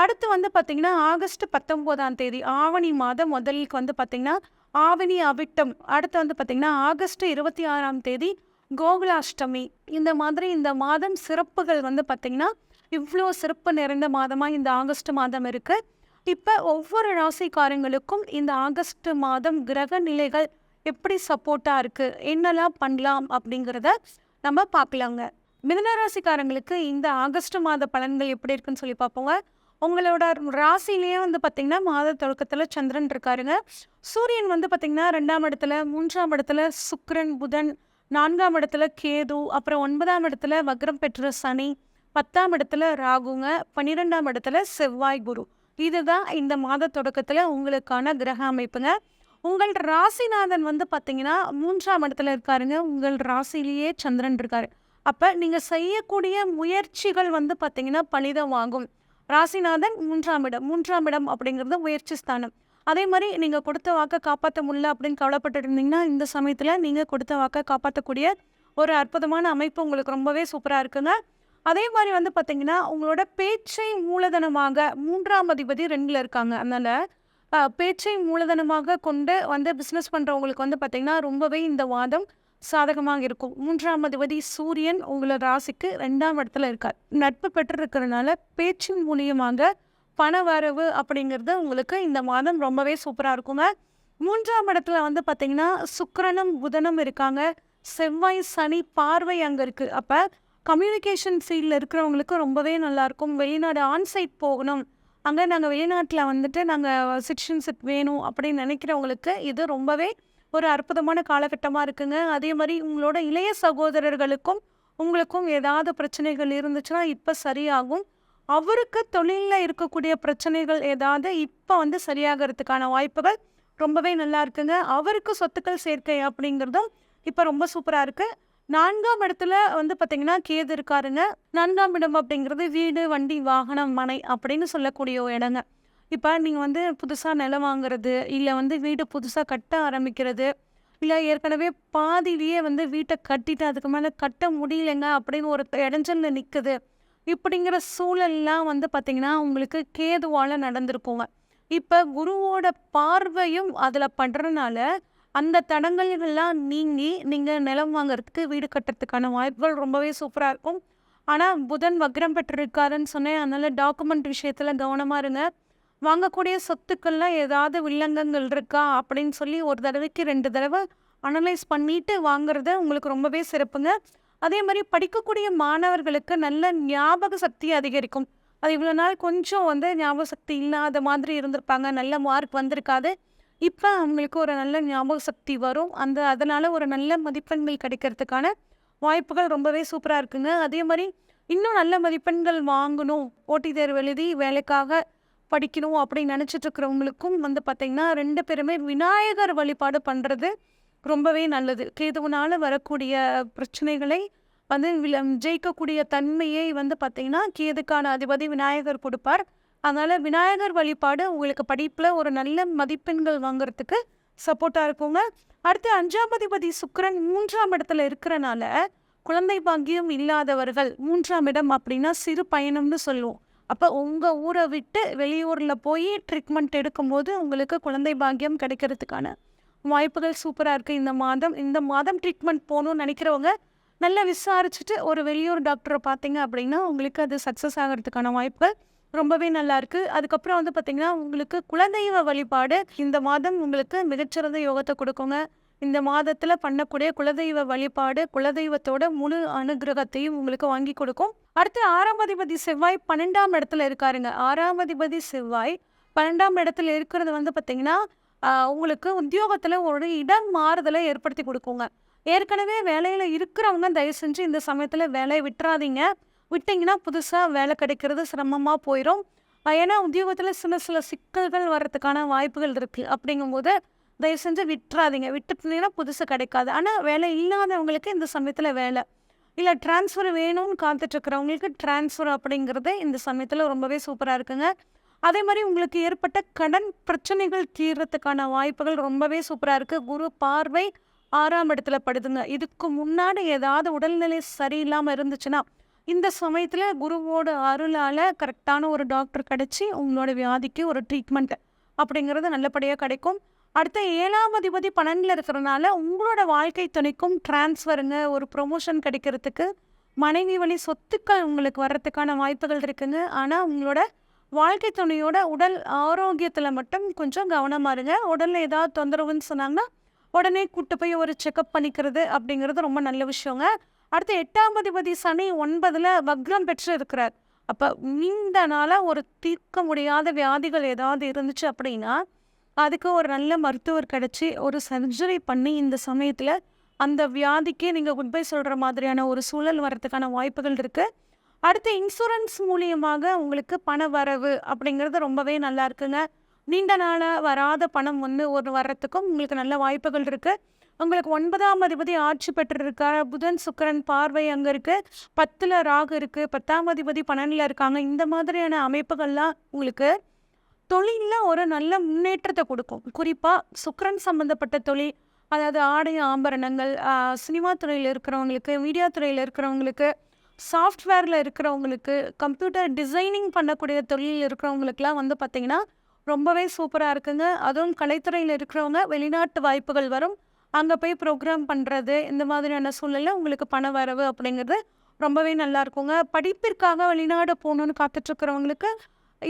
அடுத்து வந்து பார்த்திங்கன்னா ஆகஸ்ட் பத்தொம்போதாம் தேதி ஆவணி மாதம் முதலுக்கு வந்து பார்த்திங்கன்னா ஆவணி அவிட்டம். அடுத்து வந்து பார்த்திங்கன்னா ஆகஸ்ட் இருபத்தி ஆறாம் தேதி கோகுலாஷ்டமி. இந்த மாதிரி இந்த மாதம் சிறப்புகள் வந்து பார்த்திங்கன்னா இவ்வளோ சிறப்பு நிறைந்த மாதமாக இந்த ஆகஸ்ட் மாதம் இருக்குது இப்போ ஒவ்வொரு ராசிக்காரங்களுக்கும் இந்த ஆகஸ்ட் மாதம் கிரக நிலைகள் எப்படி சப்போர்ட்டாக இருக்குது என்னெல்லாம் பண்ணலாம் அப்படிங்கிறத நம்ம பார்க்கலாங்க. மிதனராசிக்காரங்களுக்கு இந்த ஆகஸ்ட் மாத பலன்கள் எப்படி இருக்குன்னு சொல்லி பார்ப்போங்க. உங்களோட ராசிலேயே வந்து பார்த்திங்கன்னா மாத தொடக்கத்தில் சந்திரன் இருக்காருங்க. சூரியன் வந்து பார்த்திங்கன்னா ரெண்டாம் இடத்துல மூன்றாம் இடத்துல சுக்ரன் புதன் நான்காம் இடத்துல கேது அப்புறம் ஒன்பதாம் இடத்துல வக்ரம் பெற்ற சனி பத்தாம் இடத்துல ராகுங்க பன்னிரெண்டாம் இடத்துல செவ்வாய் குரு. இதுதான் இந்த மாத தொடக்கத்தில் உங்களுக்கான கிரக அமைப்புங்க. உங்கள் ராசிநாதன் வந்து பார்த்தீங்கன்னா மூன்றாம் இடத்துல இருக்காருங்க. உங்கள் ராசிலேயே சந்திரன் இருக்காரு. அப்போ நீங்கள் செய்யக்கூடிய முயற்சிகள் வந்து பார்த்தீங்கன்னா பலிதமாகும் ராசிநாதன் மூன்றாம் இடம் மூன்றாம் இடம் அப்படிங்கிறது முயற்சி ஸ்தானம். அதே மாதிரி நீங்கள் கொடுத்த வாக்கை காப்பாற்ற முடியல அப்படின்னு கவலைப்பட்டு இருந்தீங்கன்னா இந்த சமயத்தில் நீங்கள் கொடுத்த வாக்கை காப்பாற்றக்கூடிய ஒரு அற்புதமான அமைப்பு உங்களுக்கு ரொம்பவே சூப்பராக இருக்குங்க. அதே மாதிரி வந்து பார்த்தீங்கன்னா உங்களோட பேச்சை மூலதனமாக மூன்றாம் அதிபதி ரெண்டில் இருக்காங்க. அதனால் பேச்சை மூலதனமாக கொண்டு வந்து பிஸ்னஸ் பண்ணுறவங்களுக்கு வந்து பார்த்திங்கன்னா ரொம்பவே இந்த வாதம் சாதகமாக இருக்கும். மூன்றாம் அதிபதி சூரியன் உங்களோட ராசிக்கு ரெண்டாம் இடத்துல இருக்கார். நட்பு பெற்றிருக்கிறதுனால பேச்சின் மூலியமாக பண வரவு அப்படிங்கிறது உங்களுக்கு இந்த மாதம் ரொம்பவே சூப்பராக இருக்குங்க. மூன்றாம் இடத்துல வந்து பார்த்திங்கன்னா சுக்கரனும் புதனும் இருக்காங்க. செவ்வாய் சனி பார்வை அங்கே இருக்குது அப்போ கம்யூனிகேஷன் ஃபீல்டில் இருக்கிறவங்களுக்கு ரொம்பவே நல்லாயிருக்கும் வெளிநாடு ஆன்சைட் போகணும். அங்கே நாங்கள் வெளிநாட்டில் வந்துட்டு நாங்கள் சிட்டிசன்ஷிப் வேணும் அப்படின்னு நினைக்கிறவங்களுக்கு இது ரொம்பவே ஒரு அற்புதமான காலகட்டமாக இருக்குங்க. அதே மாதிரி உங்களோட இளைய சகோதரர்களுக்கும் உங்களுக்கும் ஏதாவது பிரச்சனைகள் இருந்துச்சுன்னா இப்போ சரியாகும். அவருக்கு தொழிலில் இருக்கக்கூடிய பிரச்சனைகள் ஏதாவது இப்போ வந்து சரியாகிறதுக்கான வாய்ப்புகள் ரொம்பவே நல்லா இருக்குங்க. அவருக்கு சொத்துக்கள் சேர்க்கை அப்படிங்கிறதும் இப்போ ரொம்ப சூப்பராக இருக்குது நான்காம் இடத்துல வந்து பார்த்தீங்கன்னா கேது இருக்காருங்க. நான்காம் இடம் அப்படிங்கிறது வீடு வண்டி வாகனம் மனை அப்படின்னு சொல்லக்கூடிய இடங்க. இப்போ நீங்கள் வந்து புதுசாக நிலம் வாங்குறது இல்லை வந்து வீடு புதுசாக கட்ட ஆரம்பிக்கிறது இல்லை ஏற்கனவே பாதியிலேயே வந்து வீட்டை கட்டிட்டு அதுக்கு மேலே கட்ட முடியலைங்க அப்படின்னு ஒரு இடைஞ்சலில் நிற்குது இப்படிங்கிற சூழல்லாம் வந்து பார்த்திங்கன்னா உங்களுக்கு கேதுவால் நடந்திருக்குங்க. இப்போ குருவோட பார்வையும் அதில் படுறதுனால அந்த தடங்கல்கள்லாம் நீங்கி நீங்கள் நிலம் வாங்குறதுக்கு வீடு கட்டுறதுக்கான வாய்ப்புகள் ரொம்பவே சூப்பராக இருக்கும். ஆனால் புதன் வக்ரம் பெற்றிருக்காருன்னு சொன்னேன். அதனால் டாக்குமெண்ட் விஷயத்தில் கவனமாக இருங்க. வாங்கக்கூடிய சொத்துக்கள்லாம் ஏதாவது வில்லங்கங்கள் இருக்கா அப்படின்னு சொல்லி ஒரு தடவைக்கு ரெண்டு தடவை அனலைஸ் பண்ணிட்டு வாங்குறது உங்களுக்கு ரொம்பவே சிறப்புங்க. அதே மாதிரி படிக்கக்கூடிய மாணவர்களுக்கு நல்ல ஞாபக சக்தி அதிகரிக்கும். அது இவ்வளோ நாள் கொஞ்சம் வந்து ஞாபக சக்தி இல்லாத மாதிரி இருந்திருப்பாங்க. நல்ல மார்க் வந்திருக்காது. இப்போ அவங்களுக்கு ஒரு நல்ல ஞாபக சக்தி வரும். அந்த அதனால் ஒரு நல்ல மதிப்பெண்கள் கிடைக்கிறதுக்கான வாய்ப்புகள் ரொம்பவே சூப்பராக இருக்குங்க. அதே மாதிரி இன்னும் நல்ல மதிப்பெண்கள் வாங்கணும். போட்டித் தேர்வு எழுதி வேலைக்காக படிக்கணும் அப்படின்னு நினச்சிட்டு இருக்கிறவங்களுக்கும் வந்து பார்த்திங்கன்னா ரெண்டு பேருமே விநாயகர் வழிபாடு பண்ணுறது ரொம்பவே நல்லது. கேதுவனால் வரக்கூடிய பிரச்சனைகளை வந்து ஜெயிக்கக்கூடிய தன்மையை வந்து பார்த்திங்கன்னா கேதுக்கான அதிபதி விநாயகர் கொடுப்பார். அதனால் விநாயகர் வழிபாடு உங்களுக்கு படிப்பில் ஒரு நல்ல மதிப்பெண்கள் வாங்குறதுக்கு சப்போர்ட்டாக இருக்குங்க. அடுத்து அஞ்சாம் அதிபதி சுக்கரன் மூன்றாம் இடத்துல இருக்கிறனால குழந்தை பாக்கியம் இல்லாதவர்கள் மூன்றாம் இடம் அப்படின்னா சிறு பயணம்னு சொல்லுவோம். அப்போ உங்கள் ஊரை விட்டு வெளியூரில் போய் ட்ரீட்மெண்ட் எடுக்கும்போது உங்களுக்கு குழந்தை பாக்கியம் கிடைக்கிறதுக்கான வாய்ப்புகள் சூப்பராக இருக்குது இந்த மாதம் இந்த மாதம் ட்ரீட்மெண்ட் போகணும்னு நினைக்கிறவங்க நல்லா விசாரிச்சுட்டு ஒரு வெளியூர் டாக்டரை பார்த்தீங்க அப்படின்னா உங்களுக்கு அது சக்ஸஸ் ஆகிறதுக்கான வாய்ப்புகள் ரொம்பவே நல்லாயிருக்கு அதுக்கப்புறம் வந்து பார்த்திங்கன்னா உங்களுக்கு குலதெய்வ வழிபாடு இந்த மாதம் உங்களுக்கு மிகச்சிறந்த யோகத்தை கொடுக்குங்க. இந்த மாதத்தில் பண்ணக்கூடிய குலதெய்வ வழிபாடு குலதெய்வத்தோட முழு அனுகிரகத்தையும் உங்களுக்கு வாங்கி கொடுக்கும். அடுத்து ஆறாம் அதிபதி செவ்வாய் பன்னெண்டாம் இடத்துல இருக்காருங்க. ஆறாம் அதிபதி செவ்வாய் பன்னெண்டாம் இடத்துல இருக்கிறது வந்து பார்த்தீங்கன்னா உங்களுக்கு உத்தியோகத்தில் ஒரு இடம் மாறுதலை ஏற்படுத்தி கொடுக்குங்க. ஏற்கனவே வேலையில் இருக்கிறவங்க தயவு செஞ்சு இந்த சமயத்தில் வேலையை விட்டுறாதீங்க. விட்டிங்கன்னா புதுசாக வேலை கிடைக்கிறது சிரமமாக போயிடும் ஏன்னா உத்தியோகத்தில் சில சில சிக்கல்கள் வர்றதுக்கான வாய்ப்புகள் இருக்குது அப்படிங்கும்போது தயவு செஞ்சு விட்டுறாதீங்க. விட்டுட்டீங்கன்னா புதுசு கிடைக்காது. ஆனால் வேலை இல்லாதவங்களுக்கு இந்த சமயத்தில் வேலை. இல்லை ட்ரான்ஸ்ஃபர் வேணும்னு காத்துட்ருக்கிறவங்களுக்கு ட்ரான்ஸ்ஃபர் அப்படிங்கிறது இந்த சமயத்தில் ரொம்பவே சூப்பராக இருக்குங்க. அதே மாதிரி உங்களுக்கு ஏற்பட்ட கடன் பிரச்சனைகள் தீர்றதுக்கான வாய்ப்புகள் ரொம்பவே சூப்பராக இருக்குது குரு பார்வை ஆறாம் இடத்துல படுதுங்க. இதுக்கு முன்னாடி ஏதாவது உடல்நிலை சரியில்லாமல் இருந்துச்சுன்னா இந்த சமயத்தில் குருவோட அருளால் கரெக்டான ஒரு டாக்டர் கிடச்சி உங்களோட வியாதிக்கு ஒரு ட்ரீட்மெண்ட் அப்படிங்கிறது நல்லபடியாக கிடைக்கும். அடுத்த ஏழாம் அதிபதி பன்னெண்டில் இருக்கிறனால உங்களோட வாழ்க்கை துணைக்கும் டிரான்ஸ்ஃபருங்க ஒரு ப்ரொமோஷன் கிடைக்கிறதுக்கு மனைவி வழி சொத்துக்கள் உங்களுக்கு வர்றதுக்கான வாய்ப்புகள் இருக்குங்க. ஆனால் உங்களோட வாழ்க்கை துணையோட உடல் ஆரோக்கியத்தில் மட்டும் கொஞ்சம் கவனமாக இருங்க. உடலில் ஏதாவது தொந்தரவுன்னு சொன்னாங்கன்னா உடனே கூட்டு போய் ஒரு செக்கப் பண்ணிக்கிறது அப்படிங்கிறது ரொம்ப நல்ல விஷயங்க. அடுத்து எட்டாம் அதிபதி சனி ஒன்பதில் வக்ரம் பெற்று இருக்கிறார் அப்போ நீண்ட நாளாக ஒரு தீர்க்க முடியாத வியாதிகள் ஏதாவது இருந்துச்சு அப்படின்னா அதுக்கு ஒரு நல்ல மருத்துவர் கிடச்சி ஒரு சர்ஜரி பண்ணி இந்த சமயத்தில் அந்த வியாதிக்கே நீங்கள் குட் பை சொல்கிற மாதிரியான ஒரு சூழல் வர்றதுக்கான வாய்ப்புகள் இருக்குது அடுத்து இன்சூரன்ஸ் மூலியமாக உங்களுக்கு பண வரவு அப்படிங்கிறது ரொம்பவே நல்லா இருக்குங்க. நீண்ட நாளாக வராத பணம் வந்து ஒரு வர்றதுக்கும் உங்களுக்கு நல்ல வாய்ப்புகள் இருக்குது உங்களுக்கு ஒன்பதாம் அதிபதி ஆட்சி பெற்றிருக்கார் புதன் சுக்கரன் பார்வை அங்கே இருக்குது பத்தில் ராகு இருக்குது பத்தாம் அதிபதி பன்னெண்டில் இருக்காங்க. இந்த மாதிரியான அமைப்புகள்லாம் உங்களுக்கு தொழிலில் ஒரு நல்ல முன்னேற்றத்தை கொடுக்கும். குறிப்பாக சுக்கரன் சம்மந்தப்பட்ட தொழில் அதாவது ஆடை ஆபரணங்கள் சினிமா துறையில் இருக்கிறவங்களுக்கு மீடியா துறையில் இருக்கிறவங்களுக்கு சாஃப்ட்வேரில் இருக்கிறவங்களுக்கு கம்ப்யூட்டர் டிசைனிங் பண்ணக்கூடிய தொழில் இருக்கிறவங்களுக்குலாம் வந்து பார்த்திங்கன்னா ரொம்பவே சூப்பராக இருக்குங்க. அதுவும் கலைத்துறையில் இருக்கிறவங்க வெளிநாட்டு வாய்ப்புகள் வரும். அங்கே போய் ப்ரோக்ராம் பண்ணுறது இந்த மாதிரியான சூழலில் உங்களுக்கு பண வரவு அப்படிங்கிறது ரொம்பவே நல்லா இருக்குங்க. படிப்பிற்காக வெளிநாடு போகணுன்னு காத்துட்ருக்கிறவங்களுக்கு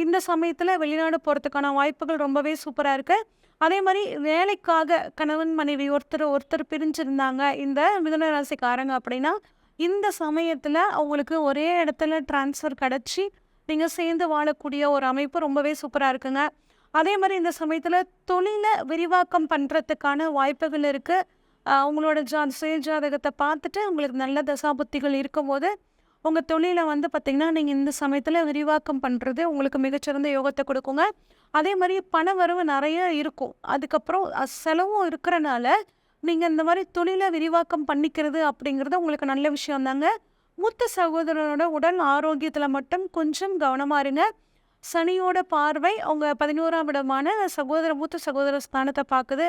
இந்த சமயத்தில் வெளிநாடு போகிறதுக்கான வாய்ப்புகள் ரொம்பவே சூப்பராக இருக்குது அதே மாதிரி வேலைக்காக கணவன் மனைவி ஒருத்தர் ஒருத்தர் பிரிஞ்சிருந்தாங்க. இந்த மிதுன ராசிக்காரங்க அப்படின்னா இந்த சமயத்தில் அவங்களுக்கு ஒரே இடத்துல டிரான்ஸ்ஃபர் கிடச்சி நீங்கள் சேர்ந்து வாழக்கூடிய ஒரு அமைப்பு ரொம்பவே சூப்பராக இருக்குங்க. அதே மாதிரி இந்த சமயத்தில் தொழிலை விரிவாக்கம் பண்ணுறதுக்கான வாய்ப்புகள் இருக்குது அவங்களோட ஜா சுய ஜாதகத்தை பார்த்துட்டு உங்களுக்கு நல்ல தசாபுத்திகள் இருக்கும்போது உங்கள் தொழிலை வந்து பார்த்திங்கன்னா நீங்கள் இந்த சமயத்தில் விரிவாக்கம் பண்ணுறது உங்களுக்கு மிகச்சிறந்த யோகத்தை கொடுக்குங்க. அதே மாதிரி பண வரவு நிறைய இருக்கும். அதுக்கப்புறம் செலவும் இருக்கிறனால நீங்கள் இந்த மாதிரி தொழிலை விரிவாக்கம் பண்ணிக்கிறது அப்படிங்கிறது உங்களுக்கு நல்ல விஷயம் தாங்க. மூத்த சகோதரனோட உடல் ஆரோக்கியத்தில் மட்டும் கொஞ்சம் கவனமாக இருங்க. சனியோட பார்வை அவங்க பதினோராம் இடமான சகோதர மூத்த சகோதர ஸ்தானத்தை பார்க்குது.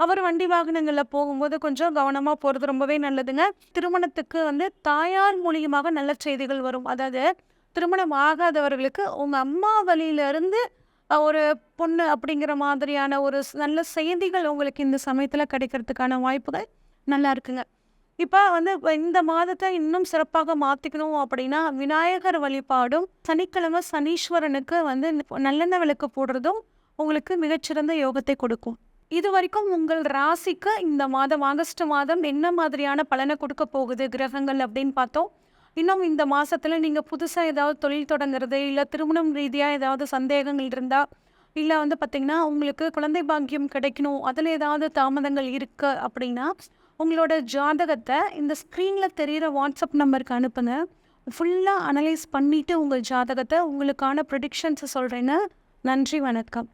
அவர் வண்டி வாகனங்களில் போகும்போது கொஞ்சம் கவனமாக போகிறது ரொம்பவே நல்லதுங்க. திருமணத்துக்கு வந்து தாயார் மூலியமாக நல்ல செய்திகள் வரும். அதாவது திருமணம் ஆகாதவர்களுக்கு உங்கள் அம்மா வழியிலேருந்து ஒரு பொண்ணு அப்படிங்கிற மாதிரியான ஒரு நல்ல செய்திகள் உங்களுக்கு இந்த சமயத்தில் கிடைக்கிறதுக்கான வாய்ப்புகள் நல்லா இருக்குங்க. இப்போ வந்து இந்த மாதத்தை இன்னும் சிறப்பாக மாற்றிக்கணும் அப்படின்னா விநாயகர் வழிபாடும் சனிக்கிழமை சனீஸ்வரனுக்கு வந்து நல்லெண்ணெய் விளக்கு போடுறதும் உங்களுக்கு மிகச்சிறந்த யோகத்தை கொடுக்கும். இது வரைக்கும் உங்கள் ராசிக்கு இந்த மாதம் ஆகஸ்ட் மாதம் என்ன மாதிரியான பலனை கொடுக்க போகுது கிரகங்கள் அப்படின்னு பார்த்தோம் இன்னும் இந்த மாதத்தில் நீங்கள் புதுசாக ஏதாவது தொழில் தொடங்குறது, இல்லை திருமணம் ரீதியாக ஏதாவது சந்தேகங்கள் இருந்தால் இல்லை வந்து பார்த்திங்கன்னா உங்களுக்கு குழந்தை பாக்கியம் கிடைக்கணும், அதில் ஏதாவது தாமதங்கள் இருக்கு அப்படின்னா, உங்களோட ஜாதகத்தை இந்த ஸ்க்ரீனில் தெரிகிற வாட்ஸ்அப் நம்பருக்கு அனுப்புங்க. ஃபுல்லாக அனலைஸ் பண்ணிவிட்டு உங்கள் ஜாதகத்தை உங்களுக்கான ப்ரொடிக்ஷன்ஸை சொல்கிறேன்னு நன்றி, வணக்கம்.